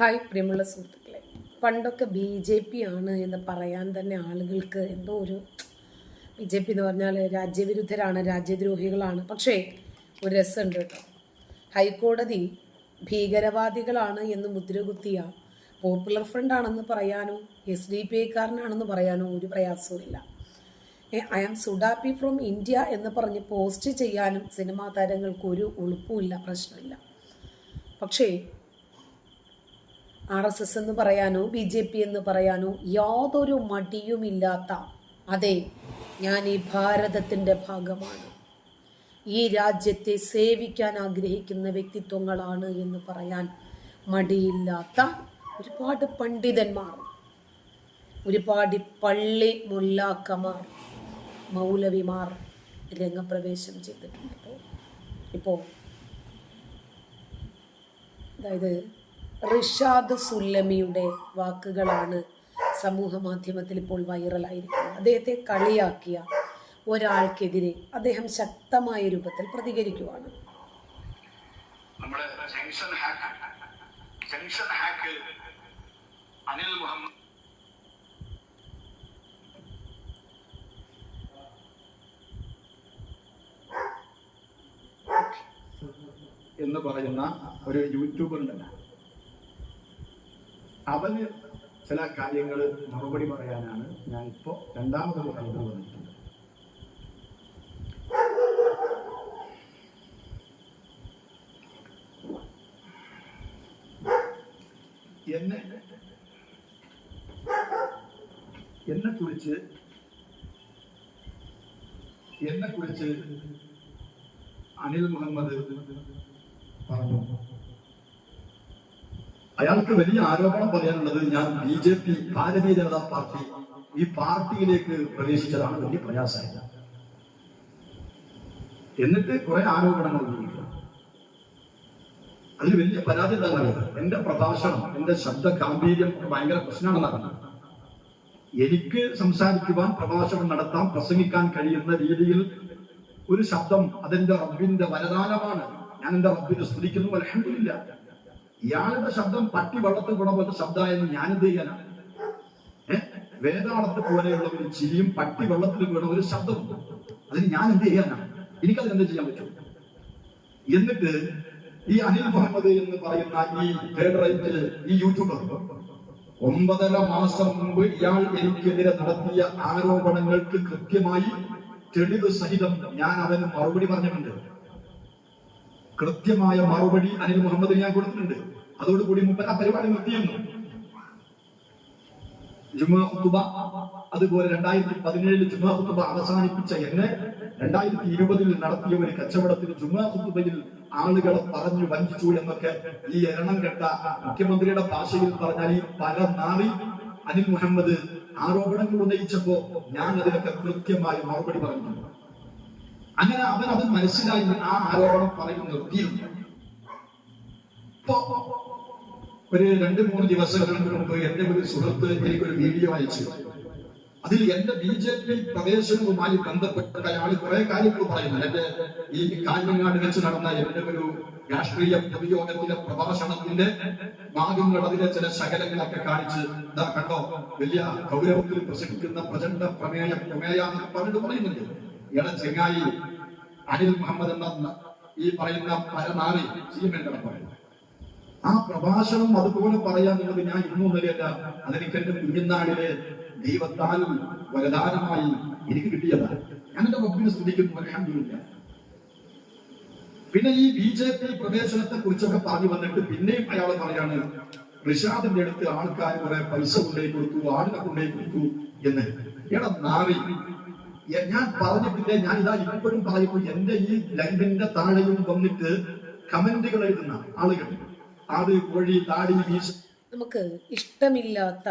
Hi പ്രിയമുള്ള സുഹൃത്തുക്കളെ. പണ്ടൊക്കെ ബി ജെ പി ആണ് എന്ന് പറയാൻ തന്നെ ആളുകൾക്ക് എന്തോ ഒരു ബി ജെ പി എന്ന് പറഞ്ഞാൽ രാജ്യവിരുദ്ധരാണ് രാജ്യദ്രോഹികളാണ്. പക്ഷേ ഒരു രസമുണ്ട് കേട്ടോ. ഹൈക്കോടതി ഭീകരവാദികളാണ് എന്ന് മുദ്രകുത്തിയ പോപ്പുലർ ഫ്രണ്ട് ആണെന്ന് പറയാനോ എസ് ഡി പി ഐക്കാരനാണെന്ന് പറയാനോ ഒരു പ്രയാസവുമില്ല. ഐ ആം സുഡാപ്പി ഫ്രോം ഇന്ത്യ എന്ന് പറഞ്ഞ് പോസ്റ്റ് ചെയ്യാനും സിനിമാ താരങ്ങൾക്ക് ഒരു ഉളുപ്പുമില്ല പ്രശ്നമില്ല. പക്ഷേ ആർ എസ് എസ് എന്ന് പറയാനോ ബി ജെ പി എന്ന് പറയാനോ യാതൊരു മടിയുമില്ലാത്ത അതെ ഞാൻ ഈ ഭാരതത്തിന്റെ ഭാഗമാണ്. ഈ രാജ്യത്തെ സേവിക്കാൻ ആഗ്രഹിക്കുന്ന വ്യക്തിത്വങ്ങളാണ് എന്ന് പറയാൻ മടിയില്ലാത്ത ഒരുപാട് പണ്ഡിതന്മാർ ഒരുപാട് പള്ളി മുല്ലാക്കമാർ മൗലവിമാർ രംഗപ്രവേശം ചെയ്തിട്ടുണ്ട്. ഇപ്പോൾ അതായത് റിഷാദ് സുല്ലമിയുടെ വാക്കുകളാണ് സമൂഹ മാധ്യമത്തിൽ ഇപ്പോൾ വൈറലായിരിക്കുന്നത്. അദ്ദേഹത്തെ കളിയാക്കിയ ഒരാൾക്കെതിരെ അദ്ദേഹം ശക്തമായ രൂപത്തിൽ പ്രതികരിക്കുവാണ്. നമ്മുടെ junction hack junction hack Anil Muhammad എന്ന് പറയുന്ന ഒരു യൂട്യൂബർ ഉണ്ടല്ലോ. അവന് ചില കാര്യങ്ങൾ മറുപടി പറയാനാണ് ഞാൻ ഇപ്പോൾ രണ്ടാമത് പറഞ്ഞു വന്നിട്ടുള്ളത്. എന്നെ എന്നെ കുറിച്ച് എന്നെ കുറിച്ച് അനിൽ മുഹമ്മദ് പറഞ്ഞു. അയാൾക്ക് വലിയ ആരോപണം പറയാനുള്ളത് ഞാൻ B J P Bharatiya Janata party ഈ പാർട്ടിയിലേക്ക് പ്രവേശിച്ചതാണ് വലിയ പ്രയാസമില്ല എന്നിട്ട് കുറെ ആരോപണങ്ങൾ ഉന്നയിക്കുക. അതിൽ വലിയ പരാതി എന്താണെന്നറിയാം എന്റെ പ്രഭാഷണം എന്റെ ശബ്ദ ഗാംഭീര്യം ഭയങ്കര പ്രശ്നമാണെന്നാണ് എനിക്ക് സംസാരിക്കുവാൻ പ്രഭാഷണം നടത്താൻ പ്രസംഗിക്കാൻ കഴിയുന്ന രീതിയിൽ ഒരു ശബ്ദം അതെന്റെ റബ്ബിന്റെ വരദാനമാണ്. ഞാൻ എന്റെ റബ്ബിനെ സ്തുതിക്കുന്നു അലഹമില്ല ഇയാളുടെ ശബ്ദം പട്ടി വള്ളത്തിൽ പോലത്തെ ശബ്ദമായെന്ന് ഞാൻ എന്ത് ചെയ്യാനാണ് വേദാളത്ത് പോലെയുള്ള ഒരു ചിരിയും പട്ടി വെള്ളത്തിൽ വീണ ഒരു ശബ്ദമുണ്ട് അതിന് ഞാൻ എന്ത് ചെയ്യാനാണ് എനിക്കത് എന്ത് ചെയ്യാൻ പറ്റും? എന്നിട്ട് ഈ അനിൽ മുഹമ്മദ് എന്ന് പറയുന്ന ഈ തേർഡ് ഈ യൂട്യൂബർ ഒമ്പതര മാസം മുമ്പ് ഇയാൾ എനിക്കെതിരെ നടത്തിയ ആരോപണങ്ങൾക്ക് കൃത്യമായി തെളിവ് സഹിതം ഞാൻ അവന് മറുപടി പറഞ്ഞിട്ടുണ്ട്. കൃത്യമായ മറുപടി അനിൽ മുഹമ്മദിന് ഞാൻ കൊടുത്തിട്ടുണ്ട്. അതോടുകൂടി മുപ്പത് ആ പരിപാടി നിർത്തിയെന്നു ജുമാ അതുപോലെ രണ്ടായിരത്തി പതിനേഴിൽ ജുമാ അവസാനിപ്പിച്ച എന്നെ രണ്ടായിരത്തി ഇരുപതിൽ നടത്തിയ ഒരു കച്ചവടത്തിൽ ജുമാ ആളുകളെ പറഞ്ഞു വഞ്ചിച്ചു എന്നൊക്കെ ഈ എരണം കെട്ട മുഖ്യമന്ത്രിയുടെ ഭാഷയിൽ പറഞ്ഞാൽ ഈ പരനാറി അനിൽ മുഹമ്മദ് ആരോപണങ്ങൾ ഉന്നയിച്ചപ്പോ ഞാൻ അതിനൊക്കെ കൃത്യമായി മറുപടി പറഞ്ഞിട്ടുണ്ട്. അങ്ങനെ അവൻ അത് മനസ്സിലായി ആ ആരോപണം പറഞ്ഞു നിർത്തിയിരുന്നു ഒരു രണ്ട് മൂന്ന് ദിവസങ്ങൾക്ക് മുമ്പ് എന്റെ ഒരു സുഹൃത്ത് എനിക്കൊരു വീഡിയോ അയച്ചു. അതിൽ എന്റെ ബി ജെ പി പ്രവേശനവുമായി ബന്ധപ്പെട്ട അയാൾ കുറെ കാര്യങ്ങൾ പറയുന്നു. എന്റെ ഈ കാഞ്ഞങ്ങാട് വെച്ച് നടന്ന എന്റെ ഒരു രാഷ്ട്രീയ പൊതുയോഗത്തിലെ പ്രഭാഷണത്തിന്റെ ഭാഗങ്ങൾ അതിലെ ചില ശകലങ്ങളൊക്കെ കാണിച്ച് ഇതാ കണ്ടോ വലിയ ഗൗരവത്തിൽ പ്രസംഗിക്കുന്ന പ്രചണ്ഡ പ്രമേയ പ്രമേയ പറഞ്ഞിട്ട് പറയുന്നുണ്ട്. ഇട ചെങ്ങായി അനിൽ മുഹമ്മദ് എന്ന ഈ പറയുന്ന പരനാറി സി എം എന്താണ് പറയുന്നത്. ആ പ്രഭാഷണം അതുപോലെ പറയാന്നുള്ളത് ഞാൻ ഇന്നും നിലയല്ല അതെനിക്ക് എന്റെ കുഞ്ഞുനാടിലെ ദൈവത്താൽ വരദാനമായി എനിക്ക് കിട്ടിയതാണ്. ഞാൻ എന്റെ റബ്ബിനെ സ്തുതിക്കുന്നു അലഹമില്ല പിന്നെ ഈ ബി ജെ പി പ്രവേശനത്തെ കുറിച്ചൊക്കെ പറഞ്ഞു വന്നിട്ട് പിന്നെയും അയാൾ പറയാണ് റിഷാദിന്റെ അടുത്ത് ആൾക്കാർ കുറെ പൈസ കൊണ്ടേ കൊടുത്തു ആടിനെ കൊണ്ടേ കൊടുത്തു എന്ന്. എടാ നാറി ഞാൻ പറഞ്ഞിട്ടില്ല ഞാൻ ഇതാ ഇപ്പോഴും പറയുമ്പോൾ എന്റെ ഈ ലൈവിന്റെ താഴെയും വന്നിട്ട് കമന്റുകൾ എഴുതുന്ന ആളുകൾ. ആട് കോഴി താടി വീശ നമുക്ക് ഇഷ്ടമില്ലാത്ത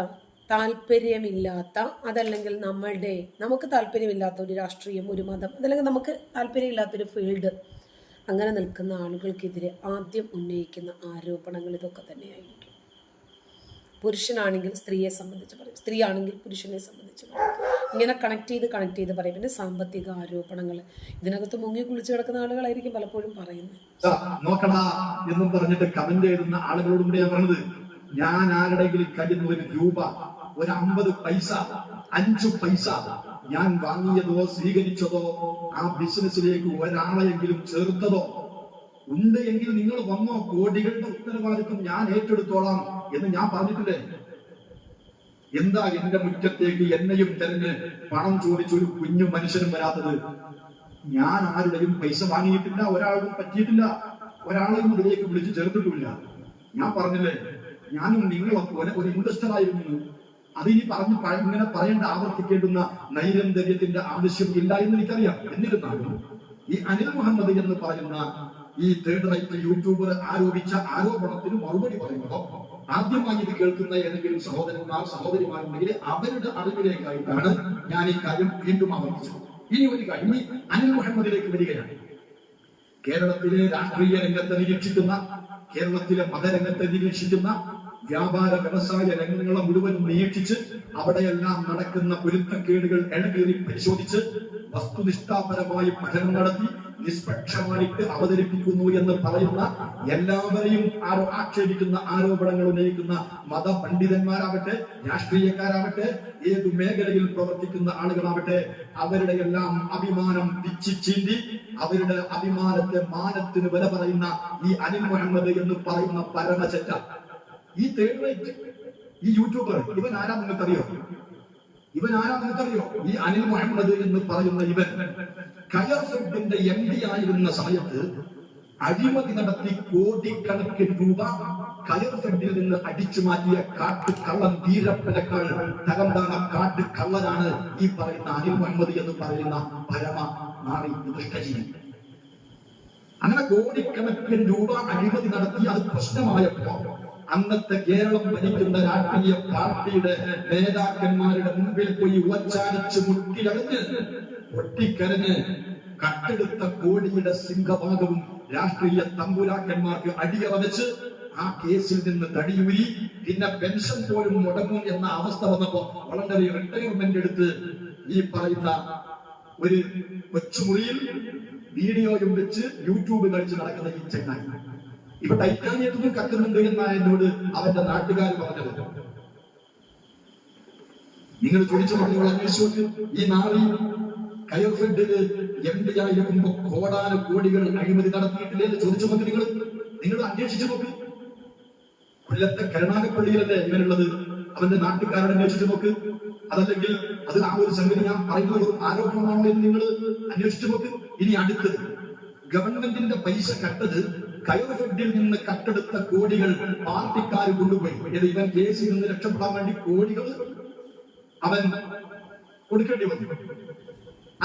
താല്പര്യമില്ലാത്ത അതല്ലെങ്കിൽ നമ്മളുടെ നമുക്ക് താല്പര്യമില്ലാത്ത ഒരു രാഷ്ട്രീയം ഒരു മതം അതല്ലെങ്കിൽ നമുക്ക് താല്പര്യമില്ലാത്തൊരു ഫീൽഡ്. അങ്ങനെ നിൽക്കുന്ന ആളുകൾക്കെതിരെ ആദ്യം ഉന്നയിക്കുന്ന ആരോപണങ്ങൾ ഇതൊക്കെ തന്നെയായിരിക്കും. പുരുഷനാണെങ്കിൽ സ്ത്രീയെ സംബന്ധിച്ച് പറയും. സ്ത്രീയാണെങ്കിൽ പുരുഷനെ സംബന്ധിച്ച് പറയും. ഇങ്ങനെ കണക്ട് ചെയ്ത് കണക്ട് ചെയ്ത് പറയും. പിന്നെ സാമ്പത്തിക ആരോപണങ്ങൾ. ഇതിനകത്ത് മുങ്ങി കുളിച്ച് കിടക്കുന്ന ആളുകളായിരിക്കും പലപ്പോഴും പറയുന്നത്. നോക്കടാ എന്നും പറഞ്ഞിട്ട് കമന്റ് എഴുതുന്ന ആളുകളോടും കൂടി ഞാൻ പറഞ്ഞത്. ഞാൻ ആരുടെങ്കിലും കയ്യിൽ ഒരു രൂപ ഒരു അമ്പത് പൈസ അഞ്ചു പൈസ ഞാൻ വാങ്ങിയതോ സ്വീകരിച്ചതോ ആ ബിസിനസ്സിലേക്ക് ഒരാളെങ്കിലും ചേർത്തതോ ഉണ്ട് എങ്കിൽ നിങ്ങൾ വന്നോ കോടികളുടെ ഉത്തരവാദിത്വം ഞാൻ ഏറ്റെടുത്തോളാം എന്ന് ഞാൻ പറഞ്ഞിട്ടില്ലേ എന്താ എന്റെ മുറ്റത്തേക്ക് എന്നെയും തെരഞ്ഞ് പണം ചോദിച്ച ഒരു കുഞ്ഞു മനുഷ്യനും വരാത്തത്? ഞാൻ ആരുടെയും പൈസ വാങ്ങിയിട്ടില്ല ഒരാളും പറ്റിയിട്ടില്ല ഒരാളെയും ഇതിലേക്ക് വിളിച്ചു ചേർത്തിട്ടില്ല ഞാൻ പറഞ്ഞില്ലേ ഞാനും നിങ്ങളെ പോലെ ഒരു ഇൻവെസ്റ്റർ ആയിരുന്നു അത് ഇനി പറഞ്ഞ് ഇങ്ങനെ പറയേണ്ട ആവർത്തിക്കേണ്ടുന്ന നൈരന്തര്യത്തിന്റെ ആവശ്യം ഇല്ല എന്ന് എനിക്കറിയാം. എന്നിരുന്നാലും ഈ അനിൽ മുഹമ്മദ് എന്ന് പറയുന്ന ഈ തേർഡ് റൈറ്റ് യൂട്യൂബർ ആരോപിച്ച ആരോപണത്തിന് മറുപടി പറയുമ്പോൾ ആദ്യമായി ഇത് കേൾക്കുന്ന ഏതെങ്കിലും സഹോദരന്മാർ സഹോദരിമാരുണ്ടെങ്കിൽ അവരുടെ അറിവിലേക്കായിട്ടാണ് ഞാൻ ഈ കാര്യം വീണ്ടും ആവർത്തിച്ചത്. ഇനി ഒരു കാര്യം ഈ അനിൽ മുഹമ്മദിലേക്ക് വരികയാണ്. കേരളത്തിലെ രാഷ്ട്രീയ രംഗത്തെ നിരീക്ഷിക്കുന്ന കേരളത്തിലെ മതരംഗത്തെ നിരീക്ഷിക്കുന്ന വ്യാപാര വ്യവസായ രംഗങ്ങളെ മുഴുവനും നിരീക്ഷിച്ച് അവിടെയെല്ലാം നടക്കുന്ന പൊരുത്തക്കേടുകൾ ഇഴകേറി പരിശോധിച്ച് വസ്തുനിഷ്ഠാപരമായി പഠനം നടത്തി നിഷ്പക്ഷമായിട്ട് അവതരിപ്പിക്കുന്നു എന്ന് പറയുന്ന എല്ലാവരെയും ആക്ഷേപിക്കുന്ന ആരോപണങ്ങൾ ഉന്നയിക്കുന്ന മതപണ്ഡിതന്മാരാവട്ടെ രാഷ്ട്രീയക്കാരാവട്ടെ ഏത് മേഖലയിൽ പ്രവർത്തിക്കുന്ന ആളുകളാവട്ടെ അവരുടെ എല്ലാം അഭിമാനം പിച്ചി ചീന്തി അവരുടെ അഭിമാനത്തെ മാനത്തിന് വില പറയുന്ന ഈ അനിൽ മുഹമ്മദ് എന്ന് പറയുന്ന പരമചറ്റ ഈ തേർഡ് റേറ്റ് ഈ യൂട്യൂബർ ഇവൻ ആരാ നിങ്ങൾക്കറിയോ? ഇവൻ ആരാ നിങ്ങൾക്കറിയോ? ഈ അനിൽ മുഹമ്മദ് എന്ന് പറയുന്ന ഇവൻ. കയർ ഫുഡിന്റെ എം ഡി ആയിരുന്ന സമയത്ത് അഴിമതി നടത്തി കോടിക്കണക്കിന് രൂപ കയർ ഫെഡിൽ നിന്ന് അടിച്ചു മാറ്റിയ കാട്ട് കള്ളൻ വീരപ്പനക്കാൾ കാട്ടു കാട്ട് കള്ളനാണ് ഈ പറയുന്ന അനിൽ മുഹമ്മദ് എന്ന് പറയുന്ന പരമ നാണി ദുഷ്ടജീവി അങ്ങനെ കോടിക്കണക്കിന് രൂപ അഴിമതി നടത്തി അത് പ്രശ്നമായപ്പോ അന്നത്തെ കേരളം ഭരിക്കുന്ന രാഷ്ട്രീയ പാർട്ടിയുടെ നേതാക്കന്മാരുടെ മുമ്പിൽ പോയി ഉവച്ചാനിച്ച് മുട്ടിലറിഞ്ഞ് ഒട്ടിക്കരഞ്ഞ് കട്ടെടുത്ത കോടിയുടെ സിംഹഭാഗവും രാഷ്ട്രീയ തമ്പുരാക്കന്മാർക്ക് അടിയറ വെച്ച് ആ കേസിൽ നിന്ന് തടിയൂരി പിന്നെ പെൻഷൻ പോലും മുടങ്ങും എന്ന അവസ്ഥ വന്നപ്പോ വളണ്ടറി റിട്ടയർമെന്റ് എടുത്ത് ഈ പറയുന്ന ഒരു കൊച്ചുമുറിയിൽ വീഡിയോയും വെച്ച് യൂട്യൂബ് കളിച്ച് നടക്കുന്ന ഈ ചെങ്ങായി. ഇപ്പൊ ടൈറ്റാനിയത്തിനും കത്തുന്നുണ്ട് എന്ന എന്നോട് അവന്റെ നാട്ടുകാർ പറഞ്ഞത്. നിങ്ങൾ ചോദിച്ചു പറഞ്ഞു അന്വേഷിച്ചു. ഈ നാളി കയർഫെഡിൽ എം ഡി ആയിരിക്കുമ്പോ കോടാന കോടികൾ അഴിമതി നടത്തിയിട്ടില്ലേ എന്ന് ചോദിച്ചു നിങ്ങൾ. നിങ്ങൾ അന്വേഷിച്ചു നോക്ക്. കൊല്ലത്തെ കരുണാകപ്പള്ളിയിലല്ലേ ഇവനുള്ളത്? അവന്റെ നാട്ടുകാരോട് അന്വേഷിച്ചു നോക്ക്. അതല്ലെങ്കിൽ അത് ആ ഒരു സംഗതി ഞാൻ പറയുന്ന ഒരു ആരോപണമാണോ എന്ന് നിങ്ങൾ അന്വേഷിച്ചു നോക്ക്. ഇനി അടുത്തത് ഗവൺമെന്റിന്റെ പൈസ കട്ടത് കയർഫെഡിൽ നിന്ന് കട്ടെടുത്ത കോടികൾ പാർട്ടിക്കാർ കൊണ്ടുപോയി. ഇത് ഇവൻ കേസിൽ നിന്ന് രക്ഷപ്പെടാൻ വേണ്ടി കോടികൾ അവൻ കൊടുക്കേണ്ടി വന്നു.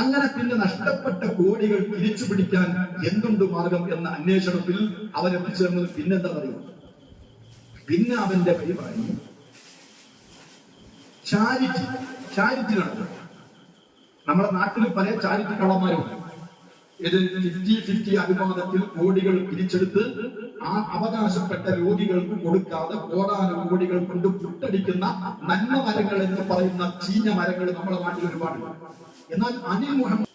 അങ്ങനെ പിന്നെ നഷ്ടപ്പെട്ട കോടികൾ തിരിച്ചു പിടിക്കാൻ എന്തുണ്ട് മാർഗം എന്ന അന്വേഷണത്തിൽ അവൻ എത്തിച്ചേർന്നത് പിന്നെന്താ പറയുക പിന്നെ അവന്റെ പരിപാടി ചാരിറ്റി ചാരിറ്റി നടത്തുക. നമ്മുടെ നാട്ടിൽ പല ചാരിറ്റി കള്ളന്മാരുണ്ട്. ഇത് ഫിഫ്റ്റി ഫിഫ്റ്റി അനുപാതത്തിൽ കോടികൾ പിരിച്ചെടുത്ത് ആ അവകാശപ്പെട്ട രോഗികൾക്ക് കൊടുക്കാതെ കോടാനും കോടികൾ കൊണ്ട് പുട്ടടിക്കുന്ന നന്മ മരങ്ങൾ എന്ന് പറയുന്ന ചീഞ്ഞ മരങ്ങൾ നമ്മുടെ നാട്ടിൽ ഒരുപാടുണ്ട്. എന്നാൽ അനിൽ മുഹമ്മദ്